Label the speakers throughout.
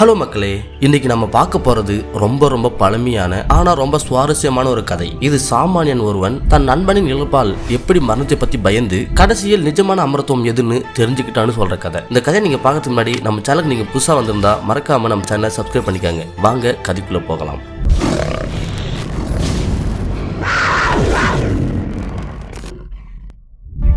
Speaker 1: Hello மக்களே இன்னைக்கு நம்ம பார்க்க போறது ரொம்ப ரொம்ப பழமையான ஆனா ரொம்ப சுவாரஸ்யமான ஒரு கதை. இது சாமானியன் ஒருவன் தன் நண்பனின் இழப்பால் எப்படி மரணத்தை பத்தி பயந்து கடைசியில் நிஜமான அமரத்துவம் எதுன்னு தெரிஞ்சுக்கிட்டான்னு சொல்ற கதை. இந்த கதையை நீங்க பார்க்கறதுக்கு முன்னாடி நம்ம சேனலுக்கு நீங்க புதுசா வந்திருந்தா மறக்காம நம்ம சேனலை சப்ஸ்கிரைப் பண்ணிக்கோங்க. வாங்க கதைக்குள்ள போகலாம்.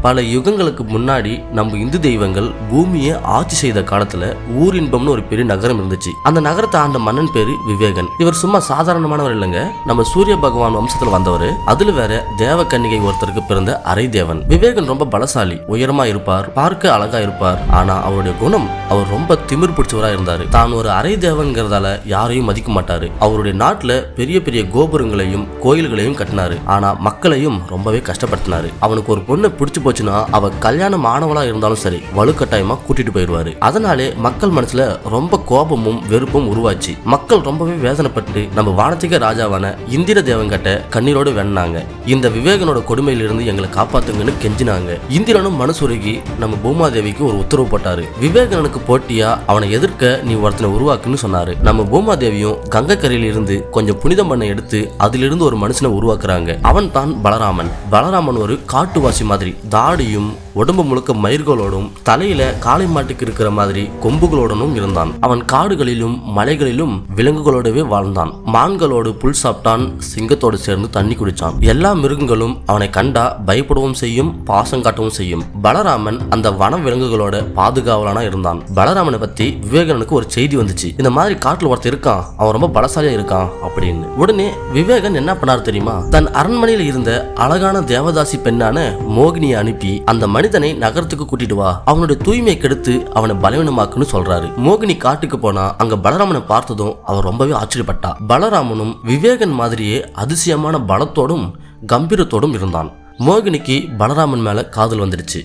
Speaker 1: பல யுகங்களுக்கு முன்னாடி நம்ம இந்து தெய்வங்கள் பூமியை ஆட்சி செய்த காலத்துல ஊரின்பம்னு ஒரு பெரிய நகரம் இருந்துச்சு. அந்த நகரத்தை ஆண்ட மன்னன் பேரு விவேகன். இவர் சும்மா சாதாரணமானவர் இல்லைங்க. நம்ம சூரிய பகவான் வம்சத்துல வந்தவர். அதுல வேற தேவ கன்னிகை ஒருத்தருக்கு பிறந்த அரை தேவன் விவேகன் ரொம்ப பலசாலி உயரமா இருப்பார் பார்க்க அழகா இருப்பார். ஆனா அவருடைய குணம் அவர் ரொம்ப திமிர் பிடிச்சவரா இருந்தாரு. தான் ஒரு அரை தேவன்கிறதால யாரையும் மதிக்க மாட்டாரு. அவருடைய நாட்டுல பெரிய பெரிய கோபுரங்களையும் கோயில்களையும் கட்டினாரு. ஆனா மக்களையும் ரொம்பவே கஷ்டப்படுத்தினாரு. அவனுக்கு ஒரு பொண்ணை பிடிச்சு போச்சுன்னா அவ கல்யாணம் ஆனவளா இருந்தாலும் சரி வலுக்கட்டாயமா கூட்டிட்டு போயிடுவாரு. அதனாலே மக்கள் மனசுல ரொம்ப கோபமும் வெறுப்பும் உருவாச்சு. மக்கள் ரொம்பவே வேதனைப்பட்டு நம்ம வானத்திக ராஜாவான இந்திர தேவங்கிட்ட கண்ணீரோடு வேணாங்க இந்த விவேகனோட கொடுமையிலிருந்து எங்களை காப்பாத்துங்கன்னு கெஞ்சினாங்க. இந்திரனும் மனசுருகி நம்ம பூமாதேவிக்கு ஒரு உத்தரவு போட்டாரு. விவேகனனுக்கு போட்டியா அவனை எதிர்க்க நீ ஒருத்தனை உருவாக்குன்னு சொன்னாரு. நம்ம பூமாதேவியும் கங்கை இருந்து கொஞ்சம் புனித மண்ணை எடுத்து அதிலிருந்து ஒரு மனுஷனை உருவாக்குறாங்க. அவன் தான் பலராமன். பலராமன் ஒரு காட்டுவாசி மாதிரி தாடியும் உடம்பு முழுக்க மயிர்களோடும் தலையில காளை மாட்டுக்கு இருக்கிற மாதிரி கொம்புகளோடனும் இருந்தான். அவன் காடுகளிலும் மலைகளிலும் விலங்குகளோடவே வாழ்ந்தான். மான்களோடு புல் சாப்பிட்டான் சிங்கத்தோடு சேர்ந்து தண்ணி குடிச்சான். எல்லா மிருகங்களும் அவனை கண்டா பயப்படவும் செய்யும் பாசம் காட்டவும் செய்யும். பலராமன் அந்த வன விலங்குகளோட பாதுகாவலனா இருந்தான். பலராமனை பத்தி விவேகனுக்கு ஒரு செய்தி வந்துச்சு. இந்த மாதிரி காட்டுல ஒருத்தர் இருக்கான் அவன் ரொம்ப பலசாலியா இருக்கான் அப்படின்னு. உடனே விவேகன் என்ன பண்ணார் தெரியுமா? தன் அரண்மனையில் இருந்த அழகான தேவதாசி பெண்ணான மோகினியை அனுப்பி அந்த மனிதனை நகரத்துக்கு கூட்டிட்டு வா. அவனுடைய தூய்மையை கெடுத்து அவனை பலவீனமாக்குன்னு சொல்றாரு. மோகினி காட்டுக்கு போனா அங்க பலராமனை பார்த்ததும் அவன் ரொம்பவே ஆச்சரியப்பட்டா. பலராமனும் விவேகன் மாதிரியே அதிசயமான பலத்தோடும் கம்பீரத்தோடும் இருந்தான். மோகினிக்கு பலராமன் மேல காதல் வந்துடுச்சு.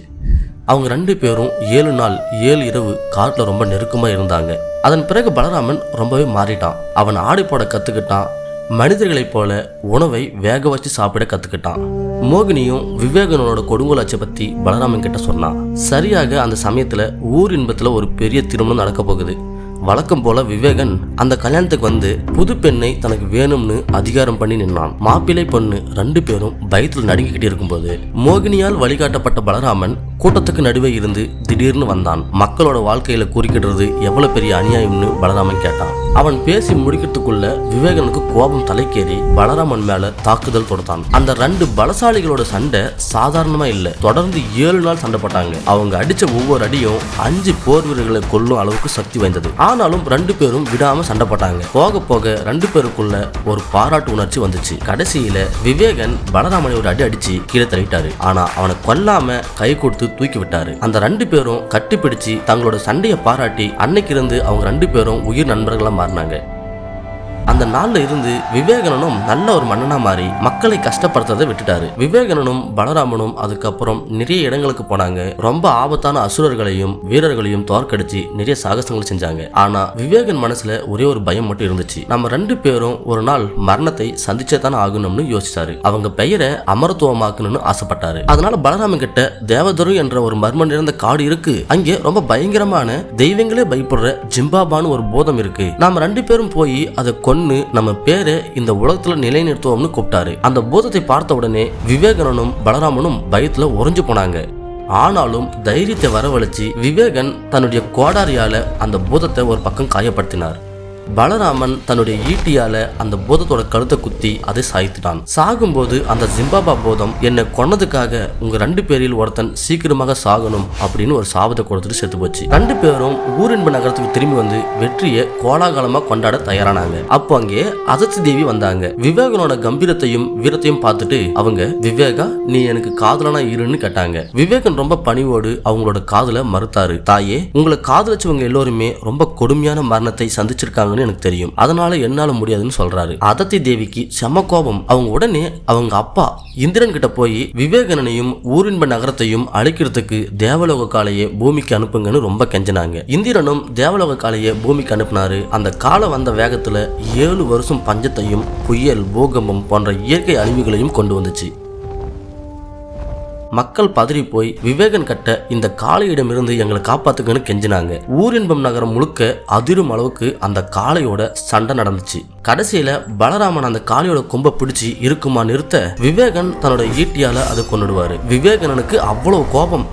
Speaker 1: அவங்க ரெண்டு பேரும் ஏழு நாள் ஏழு இரவு காட்டில் ரொம்ப நெருக்கமாக இருந்தாங்க. அதன் பிறகு பலராமன் ரொம்பவே மாறிட்டான். அவன் ஆடை போட கற்றுக்கிட்டான் மனிதர்களைப் போல உணவை வேக வச்சு சாப்பிட கற்றுக்கிட்டான் மோகினியும் விவேகனோட கொடுங்கோலாச்சை பற்றி பலராமன் கிட்ட சொன்னான். சரியாக அந்த சமயத்தில் ஊர் இன்பத்தில் ஒரு பெரிய திருமணம் நடக்க போகுது. வழக்கம் போல விவேகன் அந்த கல்யாணத்துக்கு வந்து புது பெண்ணை தனக்கு வேணும்னு அதிகாரம் பண்ணி நின்னான் மாப்பிள்ளை பொண்ணு ரெண்டு பேரும் பயத்தில் நடுங்கிக்கிட்டு இருக்கும்போது மோகினியால் வழிகாட்டப்பட்ட பலராமன் கூட்டத்துக்கு நடுவே இருந்து திடீர்னு வந்தான். மக்களோட வாழ்க்கையில குறுக்கிடுறது எவ்வளவு பெரிய அநியாயம்னு பலராமன் கேட்டான். அவன் பேசி முடிக்கிறதுக்குள்ள விவேகனுக்கு கோபம் தலைக்கேறி பலராமன் மேல தாக்குதல் தொடுத்தான். அந்த ரெண்டு பலசாலிகளோட சண்டை சாதாரணமா இல்ல. தொடர்ந்து ஏழு நாள் சண்டை போட்டாங்க. அவங்க அடிச்ச ஒவ்வொரு அடியும் அஞ்சு போர் வீரர்களை கொல்லும் அளவுக்கு சக்தி வாய்ந்தது. ஆனாலும் ரெண்டு பேரும் விடாம சண்டை போட்டாங்க போக போக ரெண்டு பேருக்குள்ள ஒரு பாராட்டு உணர்ச்சி வந்துச்சு. கடைசியில விவேகன் பலராமனை ஒரு அடி அடிச்சு கீழே தள்ளிட்டாரு. ஆனா அவனை கொல்லாம கை கொடுத்து தூக்கி விட்டாரு. அந்த ரெண்டு பேரும் கட்டிப்பிடிச்சு தங்களோட சண்டையை பாராட்டி அன்னைக்கு இருந்து அவங்க ரெண்டு பேரும் உயிர் நண்பர்களா மாறினாங்க. அந்த நாள்ல இருந்து விவேகனனும் நல்ல ஒரு மன்னனா மாறி மக்களை கஷ்டப்படுத்துறதை விட்டுட்டாரு. விவேகனனும் பலராமனும் அதுக்கப்புறம் நிறைய இடங்களுக்கு போனாங்க. ரொம்ப ஆபத்தான அசுரர்களையும் வீரர்களையும் தோற்கடிச்சு நிறைய சாகசங்கள் செஞ்சாங்க. ஆனா விவேகன் மனசுல ஒரே ஒரு பயம் மட்டும் இருந்துச்சு. நம்ம ரெண்டு பேரும் ஒரு நாள் மரணத்தை சந்திச்சே தானே ஆகணும்னு யோசிச்சாரு. அவங்க பெயரை அமரத்துவமாக்கணும்னு ஆசைப்பட்டாரு. அதனால பலராமன் கிட்ட தேவதரு என்ற ஒரு மர்மம் நிறைந்த காடு இருக்கு. அங்கே ரொம்ப பயங்கரமான தெய்வங்களே பயப்படுற ஜிம்பாபான்னு ஒரு போதம் இருக்கு. நாம ரெண்டு பேரும் போய் அதை கொன்னு நம்ம பேரை இந்த உலகத்துல நிலைநிறுத்துவோம்னு கூப்பிட்டாரு. அந்த பூதத்தை பார்த்த உடனே விவேகனனும் பலராமனும் பயத்துல உறைஞ்சு போனாங்க. ஆனாலும் தைரியத்தை வரவழைச்சு விவேகன் தன்னுடைய கோடாரியால அந்த பூதத்தை ஒரு பக்கம் காயப்படுத்தினார். பலராமன் தன்னுடைய ஈட்டியால அந்த பூதத்தோட கழுத்தை குத்தி அதை சாய்த்துட்டான். சாகும்போது அந்த ஜிம்பாபா பூதம் என்னை கொன்னதுக்காக உங்க ரெண்டு பேரில் ஒருத்தன் சீக்கிரமாக சாகணும் அப்படின்னு ஒரு சாபத்தை கொடுத்துட்டு செத்து போச்சு. ரெண்டு பேரும் ஊரின்ப நகரத்துக்கு திரும்பி வந்து வெற்றியை கோலாகலமா கொண்டாட தயாரானாங்க. அப்போ அங்கே அதிர்ச்சி தேவி வந்தாங்க. விவேகனோட கம்பீரத்தையும் வீரத்தையும் பார்த்துட்டு அவங்க விவேகா நீ எனக்கு காதலனா இருன்னு கேட்டாங்க. விவேகன் ரொம்ப பணிவோடு அவங்களோட காதல மறுத்தாரு. தாயே உங்களை காதலிச்சவங்க எல்லோருமே ரொம்ப கொடுமையான மரணத்தை சந்திச்சிருக்காங்க சந்திச்சிருக்காங்கன்னு எனக்கு தெரியும். அதனால என்னால முடியாதுன்னு சொல்றாரு. அதத்தி தேவிக்கு செம கோபம். அவங்க உடனே அவங்க அப்பா இந்திரன் கிட்ட போய் விவேகனனையும் ஊரின்ப நகரத்தையும் அழிக்கிறதுக்கு தேவலோக காளையை பூமிக்கு அனுப்புங்கன்னு ரொம்ப கெஞ்சினாங்க. இந்திரனும் தேவலோக காளையை பூமிக்கு அனுப்புனாரு. அந்த காலம் வந்த வேகத்துல ஏழு வருஷம் பஞ்சத்தையும் புயல் பூகம்பம் போன்ற இயற்கை அழிவுகளையும் கொண்டு வந்துச்சு. மக்கள் பதறி போய் விவேகன் கட்ட இந்த காளையிடமிருந்து எங்களை காப்பாத்துக்கன்னு கெஞ்சினாங்க. ஊரின்பம் நகரம் முழுக்க அதிரும் அளவுக்கு அந்த காளையோட சண்டை நடந்துச்சு. கடைசியில பலராமன் அந்த காளையோட கொம்பை பிடிச்சி இருக்குமா நிறுத்த விவேகன் தன்னோட ஈட்டியால அதை கொண்டுடுவாரு விவேகனனுக்கு அவ்வளவு கோபம்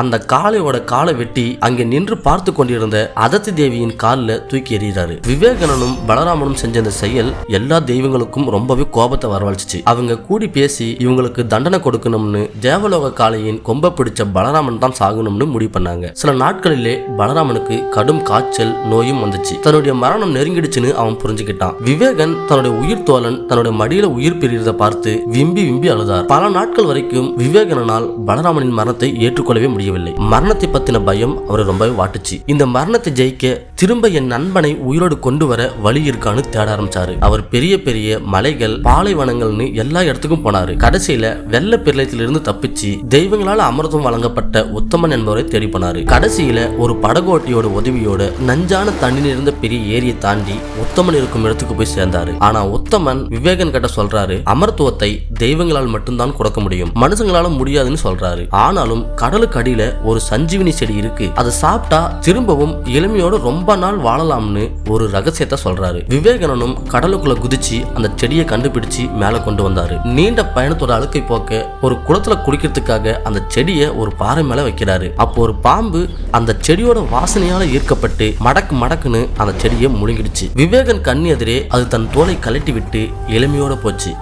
Speaker 1: அந்த காளையோட காலை வெட்டி அங்கே நின்று பார்த்து கொண்டிருந்த அதத்தி தேவியின் காலில் தூக்கி எறிகிறாரு. விவேகனனும் பலராமனும் செஞ்ச இந்த செயல் எல்லா தெய்வங்களுக்கும் ரொம்பவே கோபத்தை வரவழைச்சிச்சு. அவங்க கூடி பேசி இவங்களுக்கு தண்டனை கொடுக்கணும்னு தேவலோக காளையின் கொம்பை பிடிச்ச பலராமன் தான் சாகணும்னு முடிவு பண்ணாங்க. சில நாட்களிலே பலராமனுக்கு கடும் காய்ச்சல் நோயும் வந்துச்சு. தன்னுடைய மரணம் நெருங்கிடுச்சுன்னு அவன் புரிஞ்சுக்கிட்டான். விவேகன் தன்னுடைய உயிர் தோழன் தன்னுடைய மடியில உயிர் பிரிகிறத பார்த்து விம்பி விம்பி அழுதார். பல நாட்கள் வரைக்கும் விவேகனால் பலராமனின் மரணத்தை ஏற்றுக்கொள்ளவே முடியும் முடியவில்லை மரணத்தை பத்தின பயம் அவரை ரொம்பவே வாட்டுச்சு. இந்த மரணத்தை ஜெயிக்க திரும்ப என் நண்பனை உயிரோடு கொண்டு வர வழி இருக்கான்னு தேட ஆரம்பிச்சாரு. அவர் பெரிய பெரிய மலைகள் பாலைவனங்கள்னு எல்லா இடத்துக்கும் போனாரு. கடைசியில வெள்ள பிரளயத்திலிருந்து தப்பிச்சு தெய்வங்களால் அமிர்தம் வழங்கப்பட்ட உத்தமன் என்பவரை தேடி போனாரு. கடைசியில ஒரு படகோட்டியோட உதவியோட நஞ்சான தண்ணீர் இருந்த பெரிய ஏரியை தாண்டி உத்தமன் இருக்கும் இடத்துக்கு போய் சேர்ந்தாரு. ஆனா உத்தமன் விவேகன் கிட்ட சொல்றாரு அமர்த்துவத்தை தெய்வங்களால் மட்டும்தான் கொடுக்க முடியும். மனுஷங்களால முடியாதுன்னு சொல்றாரு. ஆனாலும் கடலுக்கு அடியில் ஒரு சஞ்சீவினி செடி இருக்கு. அதை சாப்பிட்டா திரும்பவும் இளமையோட ரொம்ப நாள் வாழலாம்னு ஒரு ரகசியத்தை சொல்றாரு. விவேகனனும் கடலுக்குள்ள குதிச்சு அந்த செடியை கண்டுபிடிச்சு மேல கொண்டு வந்தாரு. நீண்ட பயணத்தோட அழுக்கை போக்க ஒரு குளத்துல குடிக்கிறதுக்காக அந்த செடியை ஒரு பாறை மேல வைக்கிறாரு. அப்போ ஒரு பாம்பு அந்த செடியோட வாசனையால ஈர்க்கப்பட்டு மடக்கு மடக்குன்னு அந்த செடியை முழுங்கிடுச்சு. விவேகன் கண் எதிரே அது தன் தோலை கழட்டி விட்டு எளிமையோட போச்சு.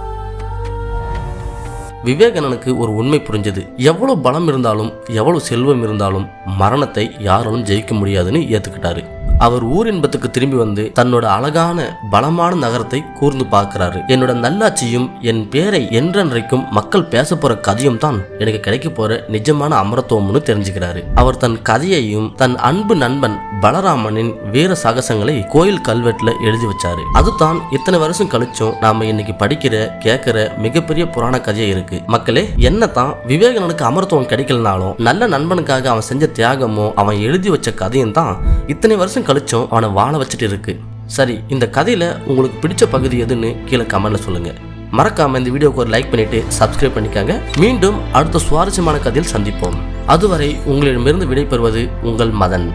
Speaker 1: விவேகனனுக்கு ஒரு உண்மை புரிஞ்சது. எவ்வளவு பலம் இருந்தாலும் எவ்வளவு செல்வம் இருந்தாலும் மரணத்தை யாராலும் ஜெயிக்க முடியாதுன்னு ஏத்துக்கிட்டாரு. அவர் ஊர் இன்பத்துக்கு திரும்பி வந்து தன்னோட அழகான பலமான நகரத்தை கூர்ந்து பார்க்கிறாரு. என்னோட நல்லாட்சியும் என் பேரை என்றென்றைக்கும் மக்கள் பேச போற கதையும் தான் எனக்கு கிடைக்க போற நிஜமான அமரத்துவம்னு தெரிஞ்சுக்கிறாரு. அவர் தன் கதையையும் தன் அன்பு நண்பன் பலராமனின் வீர சாகசங்களை கோயில் கல்வெட்டுல எழுதி வச்சாரு. அதுதான் இத்தனை வருஷம் கழிச்சும் நாம இன்னைக்கு படிக்கிற கேட்கிற மிகப்பெரிய புராண கதையா இருக்கு. மக்களே என்னதான் விவேகனனுக்கு அமரத்துவம் கிடைக்கலனாலும் நல்ல நண்பனுக்காக அவன் செஞ்ச தியாகமும் அவன் எழுதி வச்ச கதையும் தான் இத்தனை வருஷம் கழிச்சும் அவனை வாழ வச்சுட்டு இருக்கு. சரி இந்த கதையில உங்களுக்கு பிடிச்ச பகுதி எதுன்னு கீழே கமெண்ட்ல சொல்லுங்க. மறக்காம இந்த வீடியோக்கு ஒரு லைக் பண்ணிட்டு சப்ஸ்கிரைப் பண்ணிக்காங்க. மீண்டும் அடுத்த சுவாரஸ்யமான கதையில் சந்திப்போம். அதுவரை உங்களிடமிருந்து விடைபெறுவது உங்கள் மதன்.